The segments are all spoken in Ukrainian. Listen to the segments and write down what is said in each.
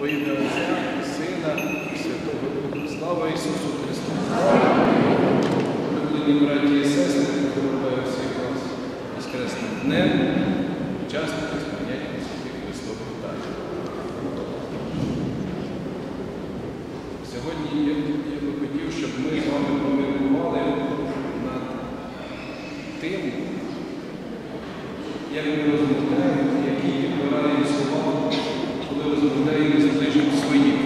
Во ім'я Отця, і Сина і Святого Духа. Слава Ісусу Христу! Улюблені браті і сестри, поздравляю всіх вас з Хресним днем, учасники сприйняття Святих Христових Татів. Сьогодні я би хотів, щоб ми з вами поміркували над тим, як ми розмовляємо, які підбираємо слова, коли розмовляємо з ближнім своїм.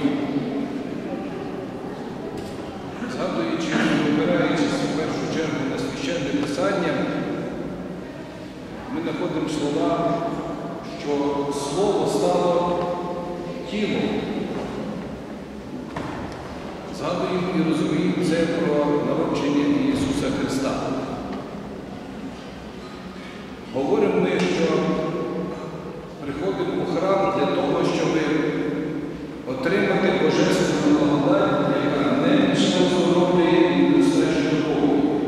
Згадуючи, вибираючись в першу чергу на священне писання, ми знаходимо слова, що слово стало тілом. Згадуємо і розуміємо це про народження Ісуса Христа. Говоримо ми, що приходимо у храм для того, щоб отримати Божественну благодать, яка не оздоровлює і безпечно Богу.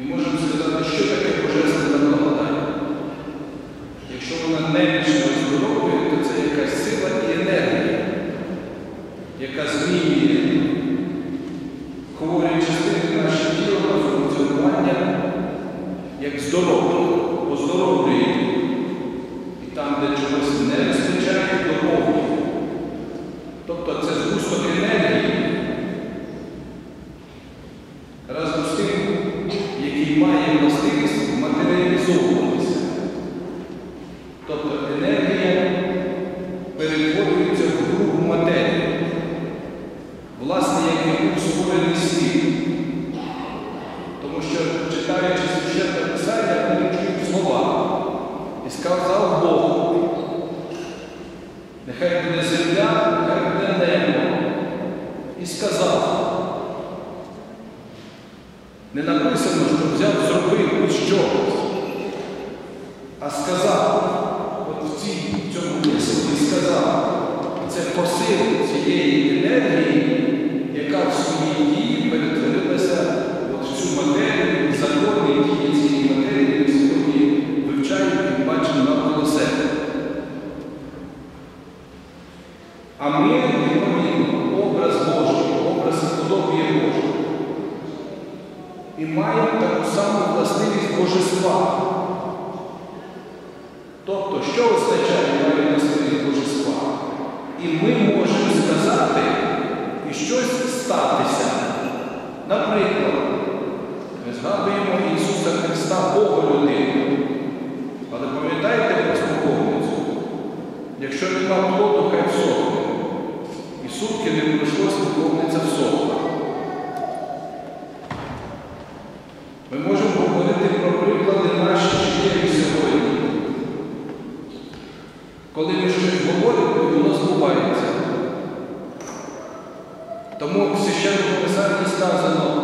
І можемо сказати, що таке Божественна благодать. Якщо вона немічно оздоровлює, то це якась сила і енергія, яка змінює хворі частини нашого тіла на функціонування як здоров'я, оздоровлює. І там, де чогось не вистачає, доповнює. Тобто це згусток енергії, разом з тим, який має властивість матеріалізовуватися. Тобто енергія перетворюється в грубу матерію, власне, як і був створений світ. Тому що, читаючи священне писання, ми чуємо слова. І сказав Бог, нехай буде земля, нехай буде небо. І сказав. Не написано, що взяв, зробив ось щось, а сказав, от в цій цьому цьому мислі сказав, це посил цієї енергії, яка в своїй А ми відповідно образ Божий, образ подобія Божого. І маємо таку саму властивість божества. Тобто, що означає має властивість божества? І ми можемо сказати і щось статися. Наприклад, ми згадуємо Ісуса Христа Бога людину. Але пам'ятаєте про смоковницю? Якщо нема плоду, хай всохне. Сутки не пройшло смоковниця всохла. Ми можемо говорити про приклади наші життєві сьогодні. Коли ми щось говоримо, воно збувається. Тому в священному писанні сказано,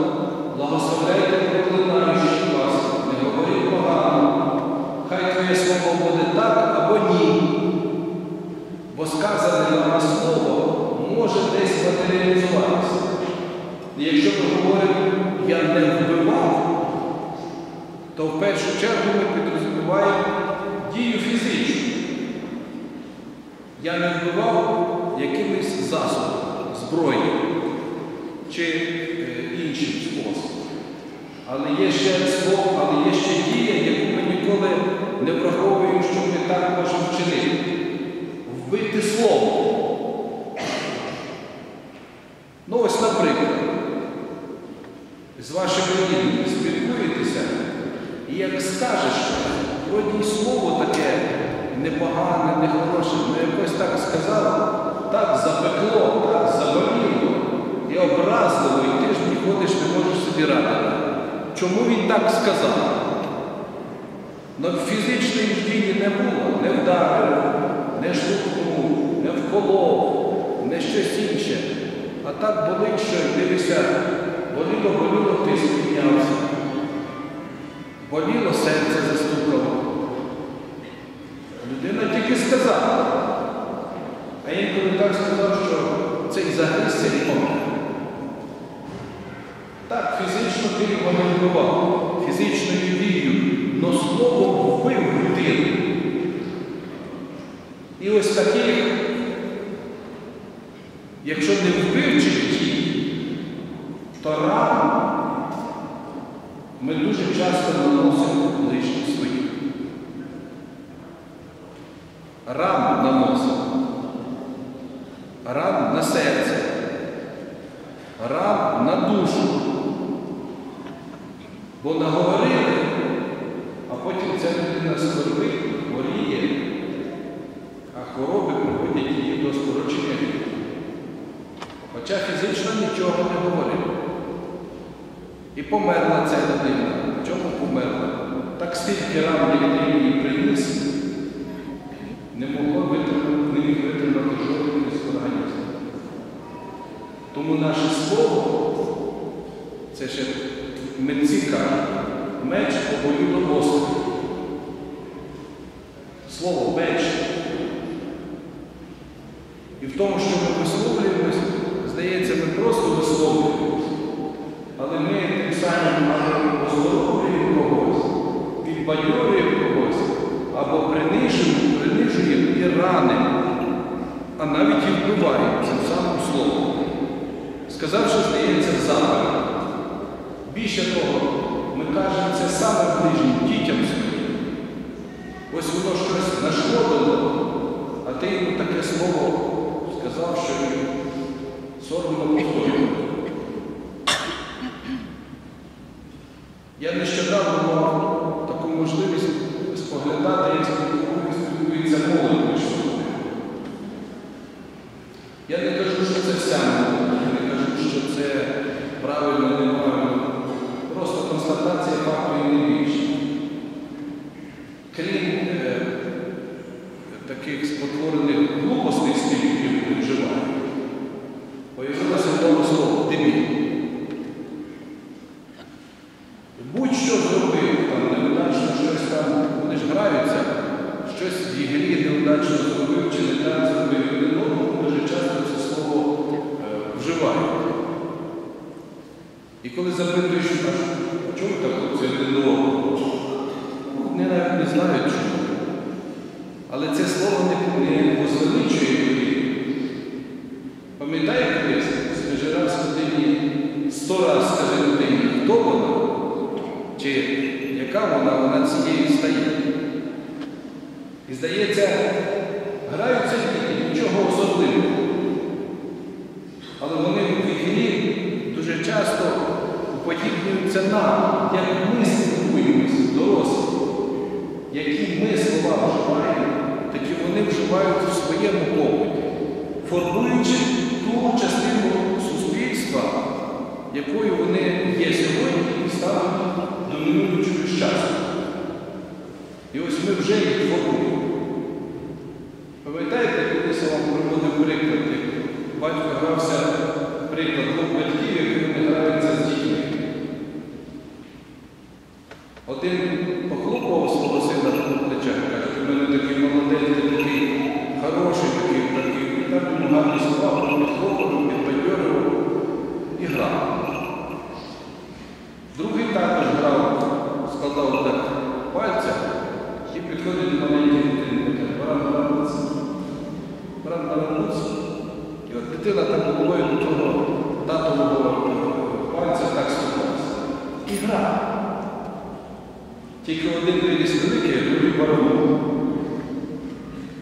благословляйте проклинаючи вас, не говоріть погано, хай твоє слово буде так або ні. Бо сказане на нас слово може десь матеріалізуватися. Якщо ми говоримо, я не вбивав, то в першу чергу ми підрозуміваємо дію фізичну. Я не вбивав якимось засобом, зброєю чи е, іншим способом. Але є ще слово, але є ще дія, яку ми ніколи не враховуємо, що ми так можемо вчинити. Вбити слово. Ну ось, наприклад, з вашими рідними спілкуєтеся, і як скажеш, вроді слово таке непогане, нехороше, ну якось так сказав, так запекло, так заболіло і образливо, і ти ж не ходиш, не можеш собі радити. Чому він так сказав? Но фізичної ж не було, не вдарив, не штовхнув, не вколов, не щось інше. А так болить, що дивишся, боліло, боліло, ти спіднявся. Боліло, серце застукало. Людина тільки сказала. А інколи так сказав, що загризся і помер. Так, фізично ти його не фізичною дією, но словом вбив людину. І ось таких якщо не то ми дуже часто наносимо ближнім своїм. Ран наносимо. Ран на серце, ран на душу. Бо наговорили, а потім ця людина скорбить, хворіє, а хвороби приводять її до скорочення. Хоча фізично нічого не говорив. І померла ця людина. Чому померла? Так стільки ран, як ти її приніс, не могло витримати, не міг витримати жоден із. Тому наше слово, це ще митці кажуть, меч обою до мозку. Слово меч. І в тому, що ми висловлюємось, здається, ми просто висловлюємось. Але ми тим самим оздоровлюємо когось, підбадьорюємо когось, або принижуємо, принижуємо і ранимо, а навіть і вбиваємо цим самим словом. Сказавши, здається, заповідь. Більше того, ми кажемо це саме ближнім дітям своїм. Ось воно щось нашкодило, а ти йому таке слово сказав, що соромно повторював. Я нещодавно мав таку можливість споглядати, як спілкується молодь між собою. Я не кажу, що це вся молодь, я не кажу, що це правильно, неправильно. Просто констатація факту і не більше. Крім е, таких спотворених глупостей слів, які вони вживають, появилося нове слово дебіль. Будь-що зробив, там неудачно щось там, вони ж граються, щось в ігрі неудачно зробив чи не так зробив один одному, дуже часто це слово е, вживають. І коли запитуєш, а чому так хлопці один до одного? Вони навіть не знають чому. Але це слово не, не возвеличує людину. Пам'ятаєте, колись, скажи раз людині, сто раз скажи людині, хто вона, чи яка вона, вона цією стає. І здається, граються діти, нічого особливого. Але вони в ігрі дуже часто уподібнюються нам, як ми спілкуємося, дорослі. Які ми слова вживаємо, такі вони вживають в своєму побуті, формуючи якою вони є сьогодні і стануть домінуючою з часу. І ось ми вже їх формуємо. Пам'ятаєте, колись я вам проводив приклад, як батько грався приклад двох батьків, які вони граються з дітьми. Один похлопував свого сина по плечах, каже, ти мене такий молодець, такий хороший, такий, такий, так йому гарні слова, підхлопував, підбадьорював і грав. Другий також грав, складав так пальця і підходить до маленької дитини, баран баранець. І от дитина так головою до того татового пальця так стукалася. І грав. Тільки один виріс великий, а другий барон.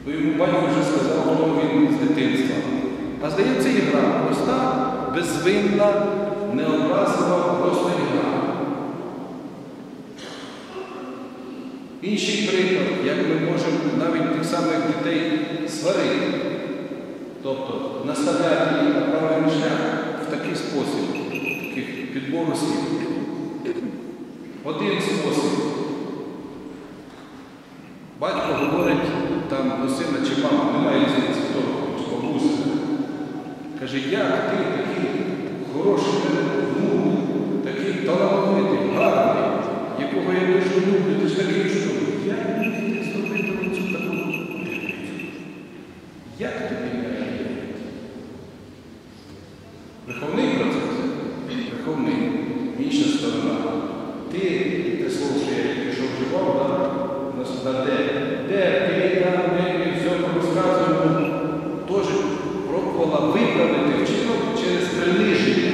Бо йому батько вже сказав, що він з дитинства. А здається, ігра проста, безвинна, необразлива, просто ігра. Інший приклад, як ми можемо навіть тих самих дітей сварити, тобто наставляти їх на правильний шлях в такий спосіб, таких підбору слів. Один спосіб. Батько говорить там до сина чи мама, немає різниці, хто бабуся. Каже, як ти такий хороший такий талановитий, бо я дуже люблю, «Ну, ти ж такий чоловік. Я ніколи не зробив цю таку Як тобі не Верховний процес? Верховний. Інша сторона. Ти, те слово, що я тільки що вживав, на де, де ти там ми всьому розказуємо, теж пробувала виправити вчинок через приниження.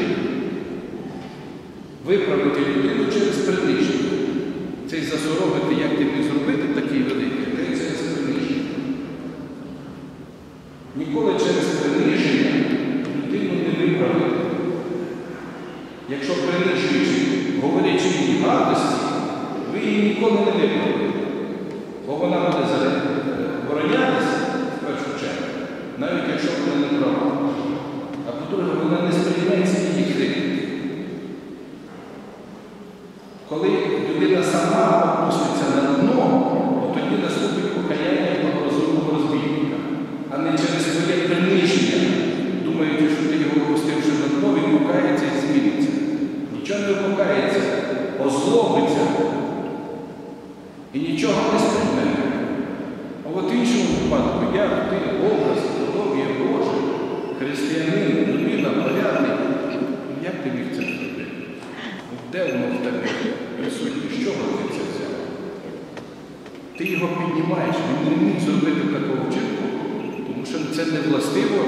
Виправити людину через приниження. Це й як ти міг зробити такий великий, це й Ніколи його піднімаєш, він не міг зробити такого вчинку, тому що це не властиво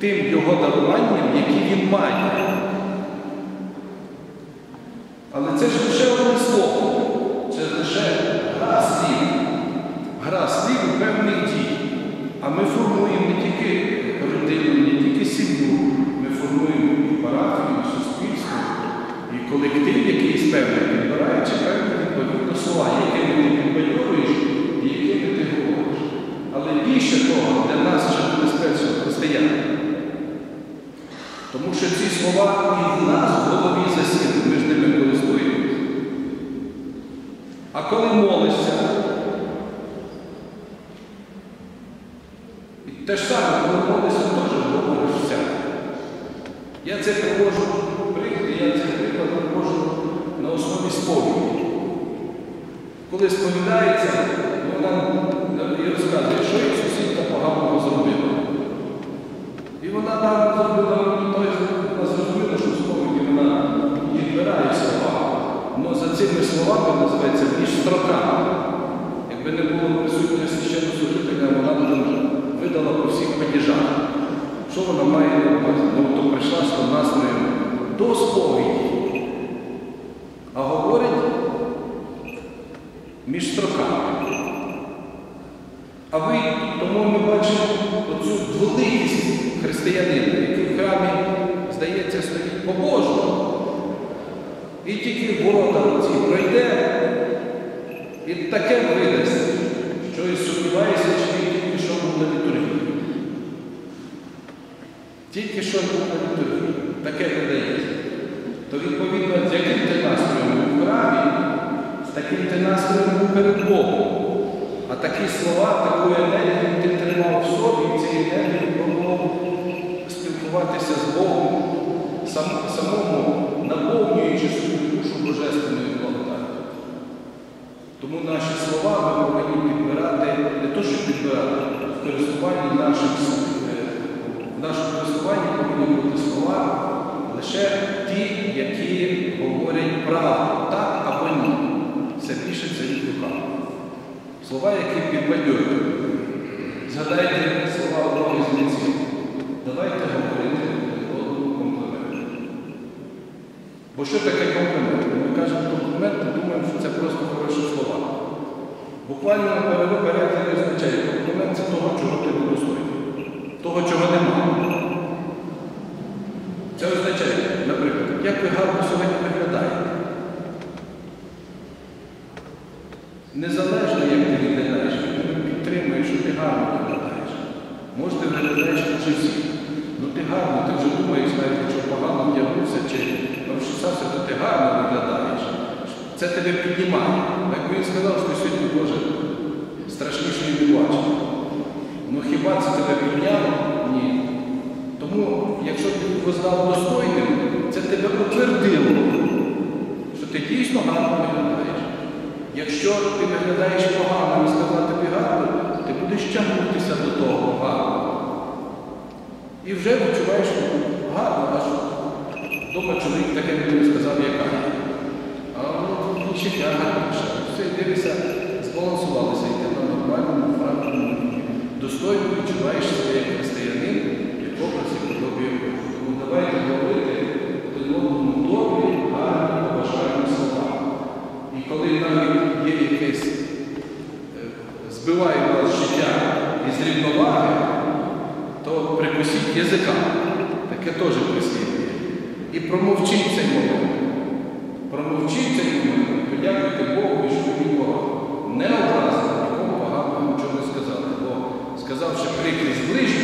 тим його даруванням, які він має. Але це ж лише одне слово, це лише гра слів, гра слів і певних дій. А ми формуємо не тільки родину, не тільки сім'ю, ми формуємо і парафію, і суспільство, і колектив якийсь певний, підбираючи певні відповідно слова, якими ти підбадьорюєш і якими ти говориш. Але більше того, для нас ще небезпечно християн. Тому що ці слова і в нас в голові засіли, ми ж ними користуємося. А коли молишся, і те ж саме, коли молишся, теж говориш все. Я це привожу приклад, я цей приклад привожу на основі сповіді. Коли сповідається, вона і розказує, що їй сусідка поганого зробила. І вона там зробила той, вона зрозуміла, що в сповіді вона відбирає слова. Але за цими словами називається між строками. Якби не було присутнього священнослужителя, вона б видала по всіх падіжах. Що вона має? Ну, прийшла з до сповіді, а говорить між строками. А ви, тому ми бачимо оцю дволикість християнина, який в храмі, здається, стоїть побожно. І тільки ворота ці пройде, і таке видасть, що і сумнівається, чи він тільки що був на літургії. Тільки що був на літургії. Таке видається. То відповідно, з яким ти настроєм був в храмі, з таким ти настроєм був перед Богом. А такі слова, таку енергію ти тримав в собі, і цією енергією пробував спілкуватися з Богом, сам, самому наповнюючи свою душу божественною благодаттю. Тому наші слова ми повинні підбирати, не то, що підбирати, в користуванні наших е, в нашому користуванні повинні бути слова лише ті, які говорять правду, так або ні. Все більше це від. Слова, які підбадьорюють. Згадайте слова одного з митців. Давайте говорити одному комплімент. Бо що таке комплімент? Ми кажемо комплімент, ми думаємо, що це просто хороші слова. Буквально на перегляді означає, комплімент це того, чого ти недостойний, того, чого немає. Це означає, наприклад, як ви гарно сьогодні виглядаєте. Незалежно, як ти виглядаєш, він підтримує, що ти гарно виглядаєш. Може, ти виглядаєш дуже всі. Ну ти гарно, ти вже думаєш, навіть якщо погано вдягнувся чи розчесався, то ти гарно виглядаєш. Це тебе піднімає. Якби він сказав, що сьогодні Боже страшніше не бачив. Ну хіба це тебе підняло? Ні. Тому, якщо ти його знав достойним, це тебе утвердило, що ти дійсно гарно виглядаєш. Якщо ти виглядаєш погано і сказав тобі гарно, ти будеш тягнутися до того гарного. І вже відчуваєш гарно, аж вдома чоловік таке мені сказав, яка. А ну, інші гарніше. Все, дивися, збалансувалися, йти на нормальному, правильному. Достойно відчуваєш себе як християнин, як образ і подобі. Тому давайте говорити один одному добрі, гарні, побажальні слова. І коли навіть є якесь е, збиває вас життя із рівноваги, то прикусіть язика. Таке теж прислів'я. І промовчіть цей момент. Промовчіть цей момент. Подякуйте Богу, що він Бога не образив, нікому поганого нічого не сказати. Бо сказавши прикрість ближньому,